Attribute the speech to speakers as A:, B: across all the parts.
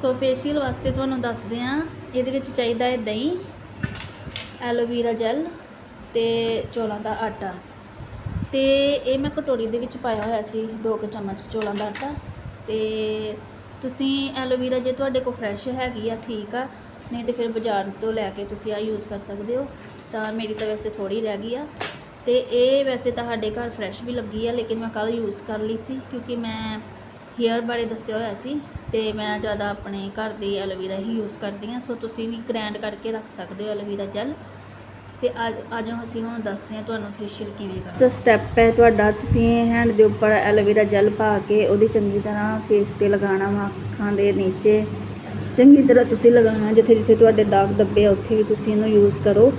A: ਸੋ facial ਵਾਸਤੇ ਤੁਹਾਨੂੰ ਦੱਸਦੇ ਆ ਇਹਦੇ ਵਿੱਚ ਚਾਹੀਦਾ ਹੈ ਦਹੀਂ ਐਲੋਵੀਰਾ ਜੈਲ ਤੇ ਚੌਲਾਂ ਦਾ ਆਟਾ। ਤੇ ਇਹ ਮੈਂ ਕਟੋਰੀ ਦੇ ਵਿੱਚ ਪਾਇਆ ਹੋਇਆ ਸੀ 2 ਕੁ ਚਮਚ ਚੌਲਾਂ ਦਾ ਆਟਾ। ਤੇ ਤੁਸੀਂ ਐਲੋਵੀਰਾ ਜੇ ਤੁਹਾਡੇ ਕੋਲ ਫਰੈਸ਼ ਹੈਗੀ ਆ, ਠੀਕ ਆ, ਨਹੀਂ ਤੇ ਫਿਰ ਬਾਜ਼ਾਰ ਤੋਂ ਲੈ ਕੇ ਤੁਸੀਂ ਆ ਯੂਜ਼ ਕਰ ਸਕਦੇ ਹੋ। ਤਾਂ ਮੇਰੀ ਤਾਂ ਵੈਸੇ ਥੋੜੀ ਰਹਿ ਗਈ ਆ। ਤੇ ਇਹ ਵੈਸੇ ਤਾਂ ਸਾਡੇ ਘਰ ਫਰੈਸ਼ ਵੀ ਲੱਗੀ ਆ, ਲੇਕਿਨ ਮੈਂ ਕੱਲ ਯੂਜ਼ ਕਰ ਲਈ ਸੀ, ਕਿਉਂਕਿ ਮੈਂ ਹੇਅਰ ਬਾਰੇ ਦੱਸਿਆ ਹੋਇਆ ਸੀ ਤੇ ਮੈਂ ਜ਼ਿਆਦਾ ਆਪਣੇ ਘਰ ਦੀ ਐਲੋਵੇਰਾ ਹੀ ਯੂਜ਼ ਕਰਦੀ ਹਾਂ। ਸੋ ਤੁਸੀਂ ਵੀ ਗ੍ਰੈਂਡ ਕਰਕੇ ਰੱਖ ਸਕਦੇ ਹੋ ਐਲੋਵੀਰਾ ਜੈਲ ਤੇ ਅੱਜ ਅੱਜ ਅਸੀਂ ਹੁਣ ਦੱਸਦੇ ਹਾਂ ਤੁਹਾਨੂੰ ਫੇਸ਼ੀਅਲ ਕਿਵੇਂ ਕਰਨਾ। ਤਾਂ ਸਟੈਪ ਹੈ ਤੁਹਾਡਾ, ਤੁਸੀਂ ਹੈਂਡ ਦੇ ਉੱਪਰ ਐਲੋਵੇਰਾ ਜੈਲ ਪਾ ਕੇ ਉਹਦੀ ਚੰਗੀ ਤਰ੍ਹਾਂ ਫੇਸ ਤੇ ਲਗਾਉਣਾ ਵਾ, ਅੱਖਾਂ ਦੇ ਨੀਚੇ। ਚੰਗੀ ਤਰ੍ਹਾਂ ਤੁਸੀਂ ਲਗਾਉਣਾ ਜਿੱਥੇ ਜਿੱਥੇ ਤੁਹਾਡੇ ਦਾਗ ਦੱਬੇ ਆ, ਉੱਥੇ ਵੀ ਤੁਸੀਂ ਇਹਨੂੰ ਯੂਜ਼ ਕਰੋ।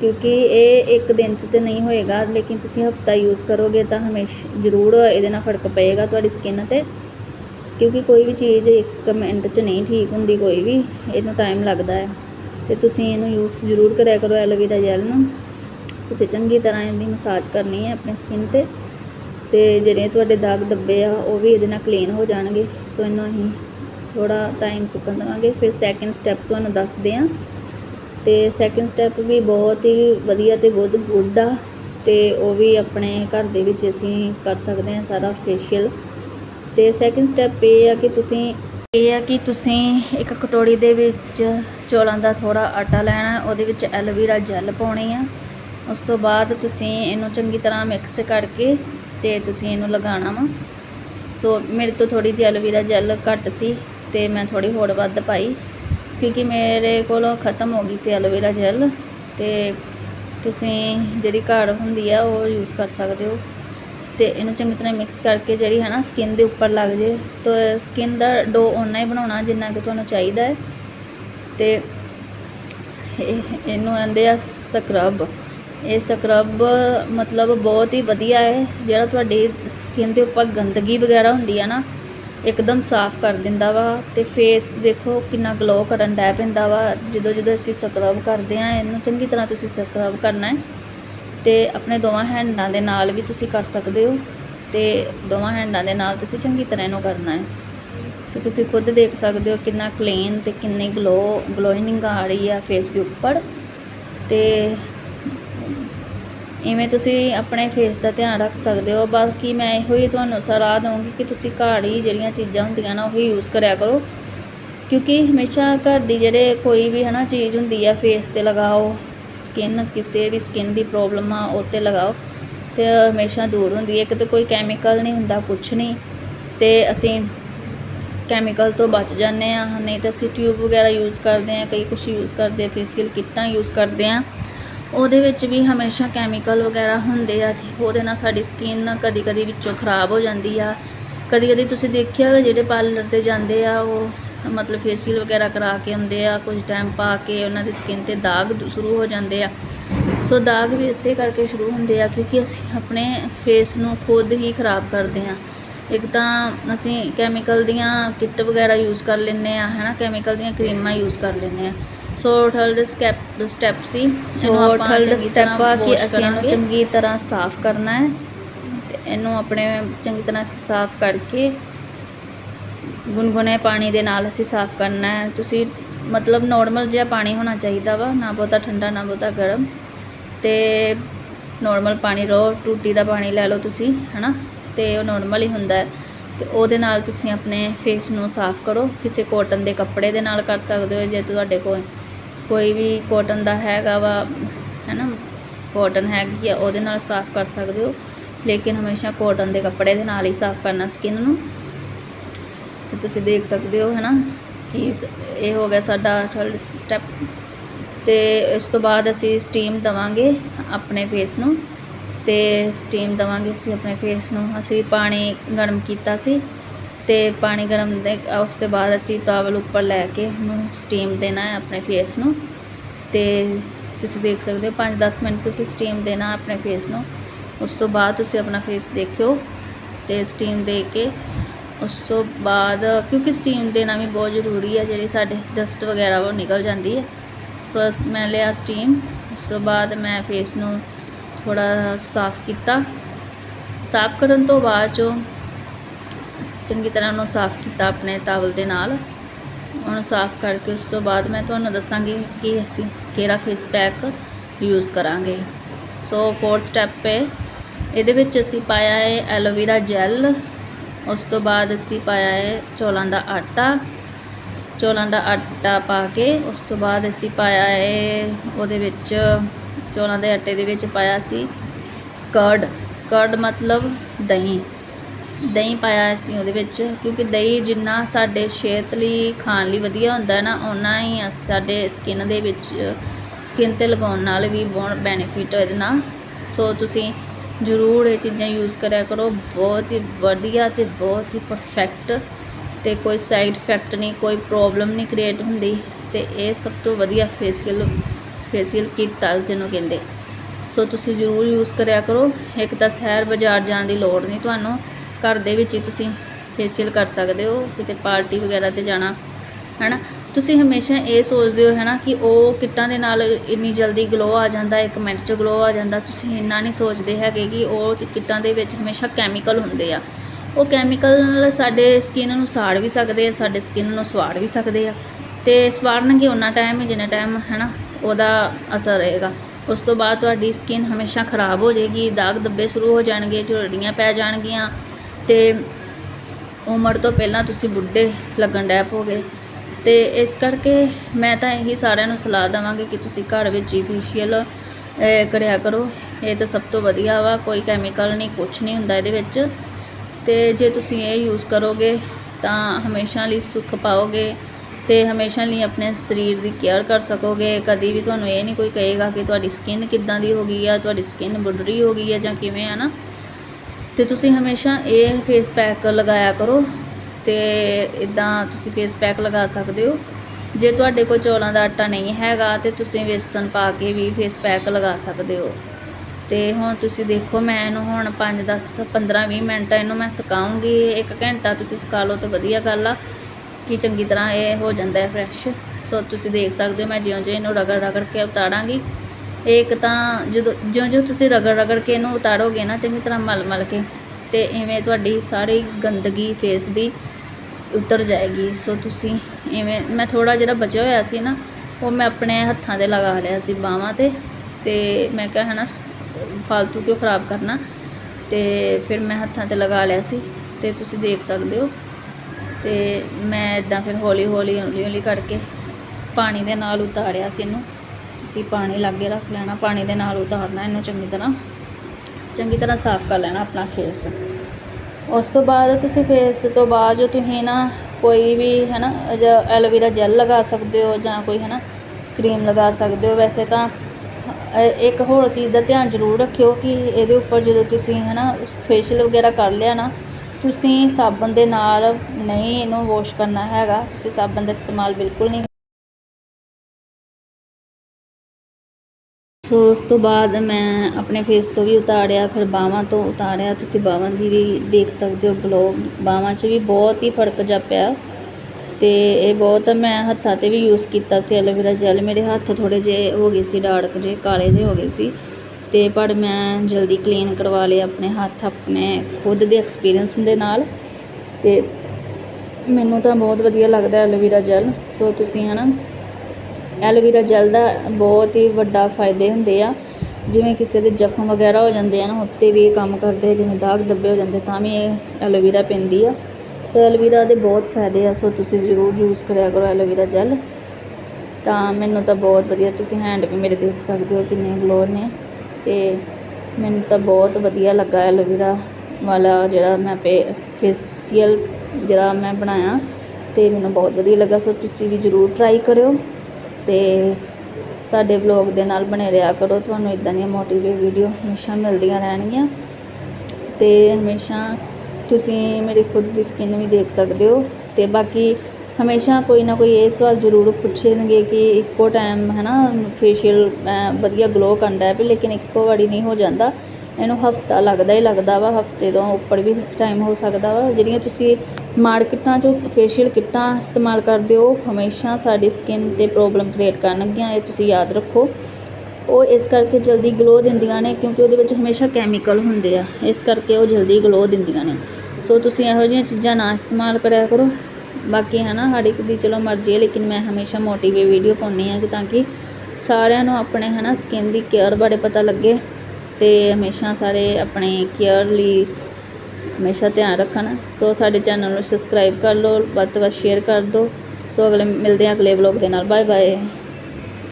A: ਕਿਉਂਕਿ ਇਹ ਇੱਕ ਦਿਨ 'ਚ ਤੇ ਨਹੀਂ ਹੋਏਗਾ, ਲੇਕਿਨ ਤੁਸੀਂ ਹਫਤਾ ਯੂਜ਼ ਕਰੋਗੇ ਤਾਂ ਹਮੇਸ਼ਾ ਜ਼ਰੂਰ ਇਹਦੇ ਨਾਲ ਫ਼ਰਕ ਪਏਗਾ ਤੁਹਾਡੀ ਸਕਿਨ ਤੇ। ਕਿਉਂਕਿ ਕੋਈ ਵੀ ਚੀਜ਼ ਇੱਕ ਮਿੰਟ 'ਚ ਨਹੀਂ ਠੀਕ ਹੁੰਦੀ ਕੋਈ ਵੀ, ਇਹਨੂੰ ਟਾਈਮ ਲੱਗਦਾ ਹੈ। ਤੇ ਤੁਸੀਂ ਇਹਨੂੰ ਯੂਜ਼ ਜ਼ਰੂਰ ਕਰਿਆ ਕਰੋ ਐਲੋਵੇਰਾ ਜੈਲ ਨੂੰ। ਤੁਸੀਂ ਚੰਗੀ ਤਰ੍ਹਾਂ ਇਹਦੀ ਮਸਾਜ ਕਰਨੀ ਹੈ ਆਪਣੀ ਸਕਿਨ ਤੇ। ਤੇ ਜਿਹੜੇ ਤੁਹਾਡੇ ਦਾਗ ਦੱਬੇ ਆ, ਉਹ ਵੀ ਇਹਦੇ ਨਾਲ ਕਲੀਨ ਹੋ ਜਾਣਗੇ। ਸੋ ਇਹਨੂੰ ਅਸੀਂ ਥੋੜਾ ਟਾਈਮ ਸੁੱਕਣ ਦੇਵਾਂਗੇ। ਫਿਰ ਸੈਕਿੰਡ ਸਟੈਪ ਤੁਹਾਨੂੰ ਦੱਸਦੇ ਹਾਂ। ਤੇ ਸੈਕਿੰਡ ਸਟੈਪ ਵੀ ਬਹੁਤ ਹੀ ਵਧੀਆ ਤੇ ਬਹੁਤ ਗੁੱਡ ਆ। ਤੇ ਉਹ ਵੀ ਆਪਣੇ ਘਰ ਦੇ ਵਿੱਚ ਅਸੀਂ ਕਰ ਸਕਦੇ ਹਾਂ ਸਾਰਾ ਫੇਸ਼ੀਅਲ ਤੇ ਸੈਕਿੰਡ ਸਟੈਪ ਇਹ ਆ ਕਿ ਤੁਸੀਂ, ਇਹ ਆ ਕਿ ਤੁਸੀਂ ਇੱਕ ਕਟੋਰੀ ਦੇ ਵਿੱਚ ਚੌਲਾਂ ਦਾ ਥੋੜਾ ਆਟਾ ਲੈਣਾ, ਉਹਦੇ ਵਿੱਚ ਐਲੋਵੇਰਾ ਜੈਲ ਪਾਉਣੀ ਆ। ਉਸ ਤੋਂ ਬਾਅਦ ਤੁਸੀਂ ਇਹਨੂੰ ਚੰਗੀ ਤਰ੍ਹਾਂ ਮਿਕਸ ਕਰਕੇ ਤੇ ਤੁਸੀਂ ਇਹਨੂੰ ਲਗਾਉਣਾ ਵਾ। ਸੋ ਮੇਰੇ ਤੋਂ ਥੋੜੀ ਜਿਹੀ ਐਲੋਵੀਰਾ ਜੈਲ ਘੱਟ ਸੀ ਤੇ ਮੈਂ ਥੋੜੀ ਹੋਰ ਵੱਧ ਪਾਈ, ਕਿਉਂਕਿ ਮੇਰੇ ਕੋਲੋਂ ਖਤਮ ਹੋ ਗਈ ਸੀ ਐਲੋਵੇਰਾ ਜੈਲ ਤੇ ਤੁਸੀਂ ਜਿਹੜੀ ਘਰ ਹੁੰਦੀ ਆ ਉਹ ਯੂਜ਼ ਕਰ ਸਕਦੇ ਹੋ। ਤੇ ਇਹਨੂੰ ਚੰਗੀ ਤਰ੍ਹਾਂ ਮਿਕਸ ਕਰਕੇ ਜਿਹੜੀ ਹੈ ਨਾ ਸਕਿਨ ਦੇ ਉੱਪਰ ਲੱਗ ਜੇ। ਤਾਂ ਸਕਿਨ ਦਾ ਡੋ ਓਨਾ ਹੀ ਬਣਾਉਣਾ ਜਿੰਨਾ ਕਿ ਤੁਹਾਨੂੰ ਚਾਹੀਦਾ ਹੈ। ਤੇ ਇਹਨੂੰ ਆਂਦੇ ਆ ਸਕਰਬ ਇਹ ਸਕਰਬ ਮਤਲਬ ਬਹੁਤ ਹੀ ਵਧੀਆ ਹੈ। ਜਿਹੜਾ ਤੁਹਾਡੀ ਸਕਿਨ ਦੇ ਉੱਪਰ ਗੰਦਗੀ ਵਗੈਰਾ ਹੁੰਦੀ ਹੈ ਨਾ, ਇੱਕਦਮ ਸਾਫ਼ ਕਰ ਦਿੰਦਾ ਵਾ ਤੇ ਫੇਸ ਦੇਖੋ ਕਿੰਨਾ ਗਲੋ ਕਰਨ ਡੈ ਪੈਂਦਾ ਵਾ। ਜਦੋਂ ਜਦੋਂ ਅਸੀਂ ਸਕਰਬ ਕਰਦੇ ਆ, ਇਹਨੂੰ ਚੰਗੀ ਤਰ੍ਹਾਂ ਤੁਸੀਂ ਸਕਰਬ ਕਰਨਾ ਹੈ। ਤੇ ਆਪਣੇ ਦੋਵਾਂ ਹੈਂਡਾਂ ਦੇ ਨਾਲ ਵੀ ਤੁਸੀਂ ਕਰ ਸਕਦੇ ਹੋ ਤੇ ਦੋਵਾਂ ਹੈਂਡਾਂ ਦੇ ਨਾਲ ਤੁਸੀਂ ਚੰਗੀ ਤਰ੍ਹਾਂ ਇਹਨੂੰ ਕਰਨਾ ਹੈ। ਤੇ ਤੁਸੀਂ ਖੁਦ ਦੇਖ ਸਕਦੇ ਹੋ ਕਿੰਨਾ ਕਲੀਨ ਤੇ ਕਿੰਨੀ ਗਲੋ ਗਲੋਇਨਿੰਗ ਆ ਰਹੀ ਆ ਫੇਸ ਦੇ ਉੱਪਰ। ਤੇ ਇਵੇਂ ਤੁਸੀਂ ਆਪਣੇ ਫੇਸ ਦਾ ਧਿਆਨ ਰੱਖ ਸਕਦੇ ਹੋ। ਬਾਕੀ ਮੈਂ ਇਹੋ ਹੀ ਤੁਹਾਨੂੰ ਸਲਾਹ ਦਵਾਂਗੀ ਕਿ ਤੁਸੀਂ ਘਰ ਹੀ ਜਿਹੜੀਆਂ ਚੀਜ਼ਾਂ ਹੁੰਦੀਆਂ ਨਾ ਉਹੀ ਯੂਜ਼ ਕਰਿਆ ਕਰੋ। ਕਿਉਂਕਿ ਹਮੇਸ਼ਾ ਘਰ ਦੀ ਜਿਹੜੇ ਕੋਈ ਵੀ ਹਨਾ ਚੀਜ਼ ਹੁੰਦੀ ਆ ਫੇਸ ਤੇ ਲਗਾਓ ਸਕਿਨ ਕਿਸੇ ਵੀ ਸਕਿਨ ਦੀ ਪ੍ਰੋਬਲਮ ਆ, ਉਹ 'ਤੇ ਲਗਾਓ। ਤੇ ਹਮੇਸ਼ਾ ਦੂਰ ਹੁੰਦੀ ਹੈ। ਕਿਤੇ ਕੋਈ ਕੈਮੀਕਲ ਨਹੀਂ ਹੁੰਦਾ, ਕੁਛ ਨਹੀਂ। ਤੇ ਅਸੀਂ ਕੈਮੀਕਲ ਤੋਂ ਬਚ ਜਾਂਦੇ ਆ ਨਹੀਂ ਤਾਂ ਅਸੀਂ ਟਿਊਬ ਵਗੈਰਾ ਯੂਜ਼ ਕਰਦੇ ਆ ਕਈ ਕੁਛ ਯੂਜ਼ ਕਰਦੇ ਆ ਫੇਸ਼ੀਅਲ ਕਿੱਟਾਂ ਯੂਜ਼ ਕਰਦੇ ਆ ਉਹਦੇ ਵਿੱਚ ਵੀ ਹਮੇਸ਼ਾ ਕੈਮੀਕਲ ਵਗੈਰਾ ਹੁੰਦੇ ਆ ਤੇ ਉਹਦੇ ਨਾਲ ਸਾਡੀ ਸਕਿਨ ਕਦੀ ਕਦੀ ਵਿੱਚੋਂ ਖਰਾਬ ਹੋ ਜਾਂਦੀ ਆ। ਕਦੀ ਕਦੀ ਤੁਸੀਂ ਦੇਖਿਆ ਹੋਇਆ ਜਿਹੜੇ ਪਾਰਲਰ ਤੇ ਜਾਂਦੇ ਆ ਉਹ ਸ- ਮਤਲਬ ਫੇਸ਼ੀਅਲ ਵਗੈਰਾ ਕਰਾ ਕੇ ਆਉਂਦੇ ਆ ਕੁਝ ਟਾਈਮ ਪਾ ਕੇ ਉਹਨਾਂ ਦੀ ਸਕਿਨ ਤੇ ਦਾਗ ਸ਼ੁਰੂ ਹੋ ਜਾਂਦੇ ਆ। ਸੋ ਦਾਗ ਵੀ ਇਸੇ ਕਰਕੇ ਸ਼ੁਰੂ ਹੁੰਦੇ ਆ ਕਿਉਂਕਿ ਅਸੀਂ ਆਪਣੇ ਫੇਸ ਨੂੰ ਖੁਦ ਹੀ ਖਰਾਬ ਕਰਦੇ ਆ। ਇੱਕ ਤਾਂ ਅਸੀਂ ਕੈਮੀਕਲ ਦੀਆਂ ਕਿੱਟ ਵਗੈਰਾ ਯੂਜ਼ ਕਰ ਲੈਂਦੇ ਆ ਹਨਾ? ਕੈਮੀਕਲ ਦੀਆਂ ਕਰੀਮਾਂ ਯੂਜ਼ ਕਰ ਲੈਂਦੇ ਆ। ਸੋ ਥਰਡ ਸਟੈਪ ਸਟੈਪ ਸੀ ਇਹਨੂੰ ਆਪਾਂ ਚੰਗੀ ਤਰ੍ਹਾਂ
B: ਆ ਕਿ ਅਸੀਂ ਇਹਨੂੰ।
A: ਚੰਗੀ ਤਰ੍ਹਾਂ ਸਾਫ਼ ਕਰਨਾ ਹੈ। ਇਹਨੂੰ ਆਪਣੇ ਚੰਗੀ ਤਰ੍ਹਾਂ ਅਸੀਂ ਸਾਫ਼ ਕਰਕੇ ਗੁਨਗੁਨੇ ਪਾਣੀ ਦੇ ਨਾਲ ਅਸੀਂ ਸਾਫ਼ ਕਰਨਾ ਹੈ। ਤੁਸੀਂ ਮਤਲਬ ਨਾਰਮਲ ਜਿਹਾ ਪਾਣੀ ਹੋਣਾ ਚਾਹੀਦਾ ਵਾ, ਨਾ ਬਹੁਤਾ ਠੰਡਾ, ਨਾ ਬਹੁਤਾ ਗਰਮ। ਤੇ ਨਾਰਮਲ ਪਾਣੀ ਰੋ ਟੂਟੀ ਦਾ ਪਾਣੀ ਲੈ ਲਓ ਤੁਸੀਂ, ਹਨਾ? ਤੇ ਉਹ ਨਾਰਮਲ ਹੀ ਹੁੰਦਾ ਹੈ। ਤੇ ਉਹਦੇ ਨਾਲ ਤੁਸੀਂ ਆਪਣੇ ਫੇਸ ਨੂੰ ਸਾਫ਼ ਕਰੋ। ਕਿਸੇ ਕੋਟਨ ਦੇ ਕੱਪੜੇ ਦੇ ਨਾਲ ਕਰ ਸਕਦੇ ਹੋ, ਜੇ ਤੁਹਾਡੇ ਕੋਲ ਕੋਈ ਵੀ ਕੋਟਨ ਦਾ ਹੈਗਾ ਵਾ, ਹੈਨਾ? ਕੋਟਨ ਹੈਗੀ ਆ, ਉਹਦੇ ਨਾਲ ਸਾਫ਼ ਕਰ ਸਕਦੇ ਹੋ। ਲੇਕਿਨ ਹਮੇਸ਼ਾ ਕੋਟਨ ਦੇ ਕੱਪੜੇ ਦੇ ਨਾਲ ਹੀ ਸਾਫ਼ ਕਰਨਾ ਸਕਿਨ ਨੂੰ। ਤੇ ਤੁਸੀਂ ਦੇਖ ਸਕਦੇ ਹੋ, ਹੈਨਾ, ਕਿ ਇਹ ਹੋ ਗਿਆ ਸਾਡਾ ਥਰਡ ਸਟੈਪ ਤੇ ਇਸ ਤੋਂ ਬਾਅਦ ਅਸੀਂ ਸਟੀਮ ਦਵਾਂਗੇ ਆਪਣੇ ਫੇਸ ਨੂੰ। ਤੇ ਸਟੀਮ ਦਵਾਂਗੇ ਅਸੀਂ ਆਪਣੇ ਫੇਸ ਨੂੰ। ਅਸੀਂ ਪਾਣੀ ਗਰਮ ਕੀਤਾ ਸੀ ਤੇ ਪਾਣੀ ਗਰਮ ਦੇ, ਉਸ ਤੋਂ ਬਾਅਦ ਅਸੀਂ ਟਾਵਲ ਉੱਪਰ ਲੈ ਕੇ ਉਹਨੂੰ ਸਟੀਮ ਦੇਣਾ ਹੈ ਆਪਣੇ ਫੇਸ ਨੂੰ। ਤੇ ਤੁਸੀਂ ਦੇਖ ਸਕਦੇ ਹੋ 5-10 ਮਿੰਟ ਤੁਸੀਂ ਸਟੀਮ ਦੇਣਾ ਆਪਣੇ ਫੇਸ ਨੂੰ। ਉਸ ਤੋਂ ਬਾਅਦ ਤੁਸੀਂ ਆਪਣਾ ਫੇਸ ਦੇਖਿਓ ਤੇ ਸਟੀਮ ਦੇ ਕੇ ਉਸ ਤੋਂ ਬਾਅਦ, ਕਿਉਂਕਿ ਸਟੀਮ ਦੇਣਾ ਵੀ ਬਹੁਤ ਜ਼ਰੂਰੀ ਹੈ ਜਿਹੜੀ ਸਾਡੇ ਡਸਟ ਵਗੈਰਾ ਉਹ ਨਿਕਲ ਜਾਂਦੀ ਹੈ। ਸੋ ਅਸ- ਮੈਂ ਲਿਆ ਸਟੀਮ ਉਸ ਤੋਂ ਬਾਅਦ ਮੈਂ ਫੇਸ ਨੂੰ ਥੋੜਾ ਸਾਫ਼ ਕੀਤਾ। ਸਾਫ਼ ਕਰਨ ਤੋਂ ਬਾਅਦ ਚੋਂ ਚੰਗੀ ਤਰ੍ਹਾਂ ਉਹਨੂੰ ਸਾਫ਼ ਕੀਤਾ ਆਪਣੇ ਟਾਵਲ ਦੇ ਨਾਲ। ਉਹਨੂੰ ਸਾਫ਼ ਕਰਕੇ ਉਸ ਤੋਂ ਬਾਅਦ ਮੈਂ ਤੁਹਾਨੂੰ ਦੱਸਾਂਗੀ ਕਿ ਅਸੀਂ ਕਿਹੜਾ ਫੇਸ ਪੈਕ ਯੂਜ਼ ਕਰਾਂਗੇ। ਸੋ ਫੋਰ ਸਟੈਪ ਹੈ ਇਹਦੇ ਵਿੱਚ ਅਸੀਂ ਪਾਇਆ ਹੈ ਐਲੋਵੇਰਾ ਜੈਲ ਉਸ ਤੋਂ ਬਾਅਦ ਅਸੀਂ ਪਾਇਆ ਹੈ ਚੌਲਾਂ ਦਾ ਆਟਾ। ਚੌਲਾਂ ਦਾ ਆਟਾ ਪਾ ਕੇ ਉਸ ਤੋਂ ਬਾਅਦ ਅਸੀਂ ਪਾਇਆ ਹੈ ਉਹਦੇ ਵਿੱਚ, ਚੌਲਾਂ ਦੇ ਆਟੇ ਦੇ ਵਿੱਚ ਪਾਇਆ ਸੀ ਕਰਡ। ਕਰਡ ਮਤਲਬ ਦਹੀਂ। ਦਹੀਂ ਪਾਇਆ ਅਸੀਂ ਉਹਦੇ ਵਿੱਚ, ਕਿਉਂਕਿ ਦਹੀਂ ਜਿੰਨਾ ਸਾਡੇ ਸਿਹਤ ਲਈ, ਖਾਣ ਲਈ ਵਧੀਆ ਹੁੰਦਾ ਨਾ, ਓਨਾ ਹੀ ਅਸ- ਸਾਡੇ ਸਕਿਨ ਦੇ ਵਿੱਚ ਸਕਿਨ ਤੇ ਲਗਾਉਣ ਨਾਲ ਵੀ ਬਹੁਤ ਬੈਨੀਫਿਟ ਇਹਦੇ ਨਾਲ। ਸੋ ਤੁਸੀਂ ਜ਼ਰੂਰ ਇਹ ਚੀਜ਼ਾਂ ਯੂਜ਼ ਕਰਿਆ ਕਰੋ। ਬਹੁਤ ਹੀ ਵਧੀਆ ਤੇ ਬਹੁਤ ਹੀ ਪਰਫੈਕਟ ਤੇ ਕੋਈ ਸਾਈਡ ਇਫੈਕਟ ਨਹੀਂ, ਕੋਈ ਪ੍ਰੋਬਲਮ ਨਹੀਂ ਕ੍ਰੀਏਟ ਹੁੰਦੀ ਤੇ ਇਹ ਸਭ ਤੋਂ ਵਧੀਆ ਫੇਸ਼ੀਅਲ ਫੇਸ਼ੀਅਲ ਕਿੱਟ ਆ ਜਿਹਨੂੰ ਕਹਿੰਦੇ। ਸੋ ਤੁਸੀਂ ਜ਼ਰੂਰ ਯੂਜ਼ ਕਰਿਆ ਕਰੋ। ਇੱਕ ਤਾਂ ਸ਼ਹਿਰ ਬਾਜ਼ਾਰ ਜਾਣ ਦੀ ਲੋੜ ਨਹੀਂ ਤੁਹਾਨੂੰ। ਘਰ ਦੇ ਵਿੱਚ ਹੀ ਤੁਸੀਂ ਫੇਸ਼ੀਅਲ ਕਰ ਸਕਦੇ ਹੋ, ਕਿਤੇ ਪਾਰਟੀ ਵਗੈਰਾ ਤੇ ਜਾਣਾ, ਹੈਨਾ? ਤੁਸੀਂ ਹਮੇਸ਼ਾ ਇਹ ਸੋਚਦੇ ਹੋ, ਹੈਨਾ, ਕਿ ਉਹ ਕਿੱਟਾਂ ਦੇ ਨਾਲ ਇੰਨੀ ਜਲਦੀ ਗਲੋ ਆ ਜਾਂਦਾ, ਇੱਕ ਮਿੰਟ 'ਚ ਗਲੋ ਆ ਜਾਂਦਾ। ਤੁਸੀਂ ਇੰਨਾ ਨਹੀਂ ਸੋਚਦੇ ਹੈਗੇ ਕਿ ਉਹ ਕਿੱਟਾਂ ਦੇ ਵਿੱਚ ਹਮੇਸ਼ਾ ਕੈਮੀਕਲ ਹੁੰਦੇ ਆ। ਉਹ ਕੈਮੀਕਲ ਸਾਡੇ ਸਕਿਨ ਨੂੰ ਸਾੜ ਵੀ ਸਕਦੇ ਆ, ਸਾਡੇ ਸਕਿਨ ਨੂੰ ਸਵਾੜ ਵੀ ਸਕਦੇ ਆ। ਤੇ ਸਵਾੜਨਗੇ ਉਹਨਾਂ ਟਾਈਮ ਹੀ, ਜਿੰਨਾ ਟਾਈਮ ਹੈਨਾ, ਉਹਦਾ ਅਸਰ ਰਹੇਗਾ। ਉਸ ਤੋਂ ਬਾਅਦ ਤੁਹਾਡੀ ਸਕਿਨ ਹਮੇਸ਼ਾ ਖਰਾਬ ਹੋ ਜਾਏਗੀ, ਦਾਗ ਦੱਬੇ ਸ਼ੁਰੂ ਹੋ ਜਾਣਗੇ, ਝੁਰੜੀਆਂ ਪੈ ਜਾਣਗੀਆਂ। ਤੇ ਉਮਰ ਤੋਂ ਪਹਿਲਾਂ ਤੁਸੀਂ ਬੁੱਢੇ ਲੱਗਣ ਡੈ ਪੋਗੇ। ਤੇ ਇਸ ਕਰਕੇ ਮੈਂ ਤਾਂ ਇਹੀ ਸਾਰਿਆਂ ਨੂੰ ਸਲਾਹ ਦੇਵਾਂਗੀ ਕਿ ਤੁਸੀਂ ਘਰ ਵਿੱਚ ਹੀ ਫੇਸ਼ੀਅਲ ਕਰਿਆ ਕਰੋ। ਇਹ ਤਾਂ ਸਭ ਤੋਂ ਵਧੀਆ ਵਾ, ਕੋਈ ਕੈਮੀਕਲ ਨਹੀਂ ਕੁਝ ਨਹੀਂ ਹੁੰਦਾ ਇਹਦੇ ਵਿੱਚ। ਤੇ ਜੇ ਤੁਸੀਂ ਇਹ ਯੂਜ਼ ਕਰੋਗੇ, ਤਾਂ ਹਮੇਸ਼ਾ ਲਈ ਸੁੱਖ ਪਾਓਗੇ ਤੇ ਹਮੇਸ਼ਾ ਲਈ ਆਪਣੇ ਸਰੀਰ ਦੀ ਕੇਅਰ ਕਰ ਸਕੋਗੇ। ਕਦੀ ਵੀ ਤੁਹਾਨੂੰ ਇਹ ਨਹੀਂ ਕੋਈ ਕਹੇਗਾ ਕਿ ਤੁਹਾਡੀ ਸਕਿਨ ਕਿੱਦਾਂ ਦੀ ਹੋ ਗਈ ਆ, ਤੁਹਾਡੀ ਸਕਿਨ ਬੁੱਢੜੀ ਹੋ ਗਈ ਆ ਜਾਂ ਕਿਵੇਂ ਆ ਨਾ। ਤੇ ਤੁਸੀਂ ਹਮੇਸ਼ਾ ਇਹ ਫੇਸ ਪੈਕ ਲਗਾਇਆ ਕਰੋ ਤੇ ਇਦਾਂ ਤੁਸੀਂ ਫੇਸ ਪੈਕ ਲਗਾ ਸਕਦੇ ਹੋ। ਜੇ ਤੁਹਾਡੇ ਕੋਲ ਚੌਲਾਂ ਦਾ ਆਟਾ ਨਹੀਂ ਹੈਗਾ, ਤੇ ਤੁਸੀਂ ਵੇਸਣ ਪਾ ਕੇ ਵੀ ਫੇਸ ਪੈਕ ਲਗਾ ਸਕਦੇ ਹੋ। ਤੇ ਹੁਣ ਤੁਸੀਂ ਦੇਖੋ, ਮੈਂ ਇਹਨੂੰ ਹੁਣ 5 10 15 20 ਮਿੰਟ ਇਹਨੂੰ ਮੈਂ ਸੁਕਾਉਂਗੀ। 1 ਘੰਟਾ ਤੁਸੀਂ ਸੁਕਾ ਲਓ ਤਾਂ ਵਧੀਆ ਗੱਲ ਆ, ਕਿ ਚੰਗੀ ਤਰ੍ਹਾਂ ਇਹ ਹੋ ਜਾਂਦਾ ਹੈ ਫਰੈਸ਼ ਸੋ ਤੁਸੀਂ ਦੇਖ ਸਕਦੇ ਹੋ, ਮੈਂ ਜਿਉਂ-ਜਿਉਂ ਇਹਨੂੰ ਰਗੜ ਰਗੜ ਕੇ ਉਤਾਰਾਂਗੀ। ਇਹ ਇੱਕ ਤਾਂ ਜਦੋਂ, ਜਿਉਂ-ਜਿਉਂ ਤੁਸੀਂ ਰਗੜ ਰਗੜ ਕੇ ਇਹਨੂੰ ਉਤਾਰੋਗੇ ਨਾ, ਚੰਗੀ ਤਰ੍ਹਾਂ ਮਲ ਮਲ ਕੇ, ਤੇ ਇਵੇਂ ਤੁਹਾਡੀ ਸਾਰੀ ਗੰਦਗੀ ਫੇਸ ਦੀ ਉਤਰ ਜਾਏਗੀ। ਸੋ ਤੁਸੀਂ ਇਵੇਂ, ਮੈਂ ਥੋੜਾ ਜਿਹੜਾ ਬਚਿਆ ਹੋਇਆ ਸੀ ਨਾ, ਉਹ ਮੈਂ ਆਪਣੇ ਹੱਥਾਂ ਤੇ ਲਗਾ ਲਿਆ ਸੀ ਬਾਹਾਂ ਤੇ। ਤੇ ਮੈਂ ਕਿਹਾ ਹਨਾ ਫालतू ਕਿਉਂ ਖਰਾਬ ਕਰਨਾ? ਤੇ ਫਿਰ ਮੈਂ ਹੱਥਾਂ ਤੇ ਲਗਾ ਲਿਆ ਸੀ। ਤੇ ਤੁਸੀਂ ਦੇਖ ਸਕਦੇ ਹੋ। ਤੇ ਮੈਂ ਇਦਾਂ ਫਿਰ ਹੌਲੀ ਹੌਲੀ ਹੌਲੀ ਹੌਲੀ ਕਰਕੇ ਪਾਣੀ ਦੇ ਨਾਲ ਉਤਾਰਿਆ ਸੀ ਇਹਨੂੰ। ਤੁਸੀਂ ਪਾਣੀ ਲਾਗੇ ਰੱਖ ਲੈਣਾ, ਪਾਣੀ ਦੇ ਨਾਲ ਉਤਾਰਨਾ ਇਹਨੂੰ ਚੰਗੀ ਤਰ੍ਹਾਂ। ਚੰਗੀ ਤਰ੍ਹਾਂ ਸਾਫ਼ ਕਰ ਲੈਣਾ ਆਪਣਾ ਫੇਸ ਉਸ ਤੋਂ ਬਾਅਦ ਤੁਸੀਂ ਫੇਸ ਤੋਂ ਬਾਅਦ ਜੋ ਤੁਸੀਂ ਨਾ ਕੋਈ ਵੀ ਹੈ ਨਾ ਐਲੋਵੇਰਾ ਜੈੱਲ ਲਗਾ ਸਕਦੇ ਹੋ ਜਾਂ ਕੋਈ ਹੈ ਨਾ ਕਰੀਮ ਲਗਾ ਸਕਦੇ ਹੋ, ਵੈਸੇ ਤਾਂ ਇੱਕ ਹੋਰ ਚੀਜ਼ ਦਾ ਧਿਆਨ ਜ਼ਰੂਰ ਰੱਖਿਓ ਕਿ ਇਹਦੇ ਉੱਪਰ ਜਦੋਂ ਤੁਸੀਂ ਹੈ ਨਾ ਫੇਸ਼ੀਅਲ ਵਗੈਰਾ ਕਰ ਲਿਆ ਨਾ, ਤੁਸੀਂ ਸਾਬਣ ਦੇ ਨਾਲ ਨਹੀਂ ਇਹਨੂੰ ਵਾਸ਼ ਕਰਨਾ ਹੈਗਾ, ਤੁਸੀਂ ਸਾਬਣ ਦਾ ਇਸਤੇਮਾਲ ਬਿਲਕੁਲ ਨਹੀਂ ਸੋ ਉਸ ਤੋਂ ਬਾਅਦ ਮੈਂ ਆਪਣੇ ਫੇਸ ਤੋਂ ਵੀ ਉਤਾਰਿਆ, ਫਿਰ ਬਾਹਾਂ ਤੋਂ ਉਤਾਰਿਆ। ਤੁਸੀਂ ਬਾਹਾਂ ਦੀ ਵੀ ਦੇਖ ਸਕਦੇ ਹੋ ਗਲੋ ਬਾਹਾਂ 'ਚ ਵੀ ਬਹੁਤ ਹੀ ਫ਼ਰਕ ਜਾ ਪਿਆ ਤੇ ਇਹ ਬਹੁਤ ਮੈਂ ਹੱਥਾਂ ਤੇ ਵੀ ਯੂਜ਼ ਕੀਤਾ ਸੀ ਐਲੋਵੇਰਾ ਜੈਲ ਮੇਰੇ ਹੱਥ ਥੋੜੇ ਜਿਹੇ ਹੋ ਗਏ ਸੀ ਡਾਰਕ ਜਿਹੇ, ਕਾਲੇ ਜਿਹੇ ਹੋ ਗਏ ਸੀ। ਤੇ ਪਰ ਮੈਂ ਜਲਦੀ ਕਲੀਨ ਕਰਵਾ ਲਏ ਆਪਣੇ ਹੱਥ, ਆਪਣੇ ਖੁਦ ਦੇ ਐਕਸਪੀਰੀਅੰਸ ਦੇ ਨਾਲ। ਤੇ ਮੈਨੂੰ ਤਾਂ ਬਹੁਤ ਵਧੀਆ ਲੱਗਦਾ ਐਲੋਵੇਰਾ ਜੈਲ ਸੋ ਤੁਸੀਂ ਹਨਾ ਐਲੋਵੇਰਾ ਜੈੱਲ ਦਾ ਬਹੁਤ ਹੀ ਵੱਡਾ ਫਾਇਦੇ ਹੁੰਦੇ ਆ। ਜਿਵੇਂ ਕਿਸੇ ਦੇ ਜ਼ਖਮ ਵਗੈਰਾ ਹੋ ਜਾਂਦੇ ਆ ਨਾ, ਉੱਤੇ ਵੀ ਇਹ ਕੰਮ ਕਰਦੇ ਜਿਵੇਂ ਦਾਗ ਧੱਬੇ ਹੋ ਜਾਂਦੇ, ਤਾਂ ਵੀ ਇਹ ਐਲੋਵੇਰਾ ਪੈਂਦੀ ਆ। ਸੋ ਐਲੋਵੇਰਾ ਦੇ ਬਹੁਤ ਫਾਇਦੇ ਆ, ਸੋ ਤੁਸੀਂ ਜ਼ਰੂਰ ਯੂਜ਼ ਕਰਿਆ ਕਰੋ ਐਲੋਵੇਰਾ ਜੈੱਲ। ਤਾਂ ਮੈਨੂੰ ਤਾਂ ਬਹੁਤ ਵਧੀਆ, ਤੁਸੀਂ ਹੈਂਡ ਵੀ ਮੇਰੇ ਦੇਖ ਸਕਦੇ ਹੋ ਕਿੰਨੇ ਗਲੋ ਨੇ। ਤੇ ਮੈਨੂੰ ਤਾਂ ਬਹੁਤ ਵਧੀਆ ਲੱਗਾ ਐਲੋਵੇਰਾ ਵਾਲਾ ਜਿਹੜਾ ਮੈਂ ਫੇਸ਼ੀਅਲ ਜਿਹੜਾ ਮੈਂ ਬਣਾਇਆ, ਤੇ ਮੈਨੂੰ ਬਹੁਤ ਵਧੀਆ ਲੱਗਾ, ਸੋ ਤੁਸੀਂ ਵੀ ਜ਼ਰੂਰ ਟਰਾਈ ਕਰਿਓ। ਤੇ ਸਾਡੇ ਵਲੌਗ ਦੇ ਨਾਲ ਬਣੇ ਰਿਹਾ ਕਰੋ। ਤੁਹਾਨੂੰ ਇਦਾਂ ਦੀਆਂ ਮੋਟੀਵੇਟ ਵੀਡੀਓ ਹਮੇਸ਼ਾ ਮਿਲਦੀਆਂ ਰਹਿਣਗੀਆਂ। ਤੇ ਹਮੇਸ਼ਾ ਤੁਸੀਂ ਮੇਰੀ ਖੁਦ ਦੀ ਸਕਿਨ ਵੀ ਦੇਖ ਸਕਦੇ ਹੋ। ਤੇ ਬਾਕੀ ਹਮੇਸ਼ਾ ਕੋਈ ਨਾ ਕੋਈ ਇਹ ਸਵਾਲ ਜ਼ਰੂਰ ਪੁੱਛਣਗੇ ਕਿ ਇੱਕੋ ਟਾਈਮ ਹੈ ਨਾ ਫੇਸ਼ੀਅਲ ਵਧੀਆ ਗਲੋ ਕਰਦਾ ਹੈ ਵੀ, ਲੇਕਿਨ ਇੱਕੋ ਵਾਰੀ ਨਹੀਂ ਹੋ ਜਾਂਦਾ। ਇਹਨੂੰ ਹਫਤਾ ਲੱਗਦਾ ਹੀ ਲੱਗਦਾ ਵਾ, ਹਫ਼ਤੇ ਤੋਂ ਉੱਪਰ ਵੀ ਟਾਈਮ ਹੋ ਸਕਦਾ ਵਾ। ਜਿਹੜੀਆਂ ਤੁਸੀਂ ਮਾਰਕੀਟਾਂ 'ਚੋਂ ਫੇਸ਼ੀਅਲ ਕਿੱਟਾਂ ਇਸਤੇਮਾਲ ਕਰਦੇ ਹੋ ਹਮੇਸ਼ਾ ਸਾਡੀ ਸਕਿਨ ਤੇ ਪ੍ਰੋਬਲਮ ਕ੍ਰੀਏਟ ਕਰਨਗੀਆਂ ਇਹ ਤੁਸੀਂ ਯਾਦ ਰੱਖੋ। ਉਹ ਇਸ ਕਰਕੇ ਜਲਦੀ ਗਲੋ ਦਿੰਦੀਆਂ ਨੇ, ਕਿਉਂਕਿ ਉਹਦੇ ਵਿੱਚ ਹਮੇਸ਼ਾ ਕੈਮੀਕਲ ਹੁੰਦੇ ਆ। ਇਸ ਕਰਕੇ ਉਹ ਜਲਦੀ ਗਲੋ ਦਿੰਦੀਆਂ ਨੇ। ਸੋ ਤੁਸੀਂ ਇਹੋ ਜਿਹੀਆਂ ਚੀਜ਼ਾਂ ਨਾ ਇਸਤੇਮਾਲ ਕਰਿਆ ਕਰੋ। ਬਾਕੀ ਹੈ ਨਾ ਹਰ ਇੱਕ ਦੀ ਚਲੋ ਮਰਜ਼ੀ ਹੈ, ਲੇਕਿਨ ਮੈਂ ਹਮੇਸ਼ਾ ਮੋਟੀਵੇ ਵੀਡੀਓ ਪਾਉਂਦੀ ਹਾਂ ਕਿ ਤਾਂ ਕਿ ਸਾਰਿਆਂ ਨੂੰ ਆਪਣੇ ਹੈ ਨਾ ਸਕਿਨ ਦੀ ਕੇਅਰ ਬਾਰੇ ਪਤਾ ਲੱਗੇ। ਅਤੇ ਹਮੇਸ਼ਾ ਸਾਰੇ ਆਪਣੇ ਕੇਅਰ ਲਈ ਹਮੇਸ਼ਾ ਧਿਆਨ ਰੱਖਣ। ਸੋ ਸਾਡੇ ਚੈਨਲ ਨੂੰ ਸਬਸਕ੍ਰਾਈਬ ਕਰ ਲਓ, ਵੱਧ ਤੋਂ ਵੱਧ ਸ਼ੇਅਰ ਕਰ ਦਿਓ। ਸੋ ਅਗਲੇ, ਮਿਲਦੇ ਹਾਂ ਅਗਲੇ ਵਲੌਗ ਦੇ ਨਾਲ। Bye bye